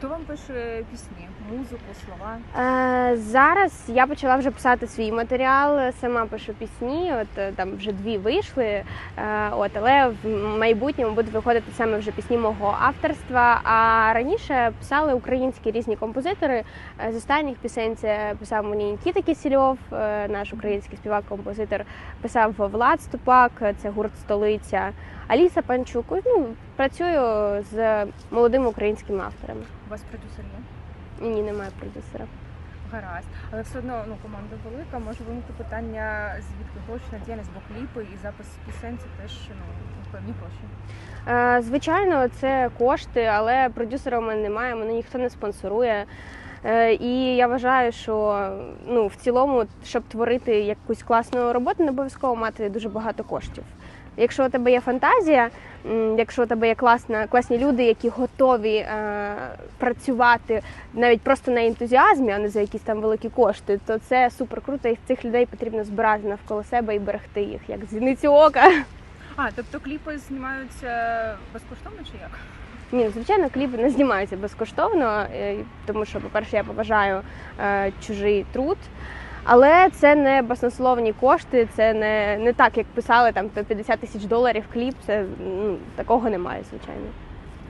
Хто вам пише пісні, музику, слова? Е, зараз я почала вже писати свій матеріал, сама пишу пісні. От е, там вже дві вийшли. Е, от, але в майбутньому будуть виходити саме вже пісні мого авторства. А раніше писали українські різні композитори. Е, З останніх пісень це писав мені Нікіта Кісільов, е, наш український співак-композитор. Писав Влад Ступак, це гурт столиця. Аліса Панчук. Ну, працюю з молодими українськими авторами. У вас продюсер є? Ні, немає продюсера. Гаразд. Але все одно ну, команда велика. Може виникнути питання, звідки гроші на діяльність, бо кліпи і запис пісень це теж ну, певні гроші. Е, Звичайно, це кошти, але продюсера у мене немає, мене ніхто не спонсорує. Е, І я вважаю, що ну, в цілому, щоб творити якусь класну роботу, не обов'язково мати дуже багато коштів. Якщо у тебе є фантазія, якщо у тебе є класна, класні люди, які готові е, працювати навіть просто на ентузіазмі, а не за якісь там великі кошти, то це супер круто, і цих людей потрібно збирати навколо себе і берегти їх, як зіниці ока. А, тобто кліпи знімаються безкоштовно чи як? Ні, звичайно, кліпи не знімаються безкоштовно, е, тому що, по-перше, я поважаю е, чужий труд. Але це не баснословні кошти, це не, не так, як писали там по 50 тисяч доларів кліп. Це ну, такого немає, звичайно.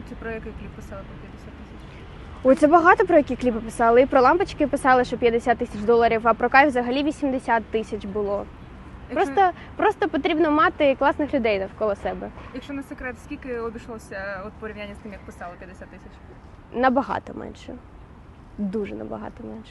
Чи про який кліп писали по 50 тисяч? Ой, це багато про які кліпи писали. І про лампочки писали, що 50 тисяч доларів, а про кайф взагалі 80 тисяч було. Якщо- Просто, просто потрібно мати класних людей навколо себе. Якщо не секрет, скільки обійшлося от порівняння з тим, як писали 50 тисяч? Набагато менше. Дуже набагато менше.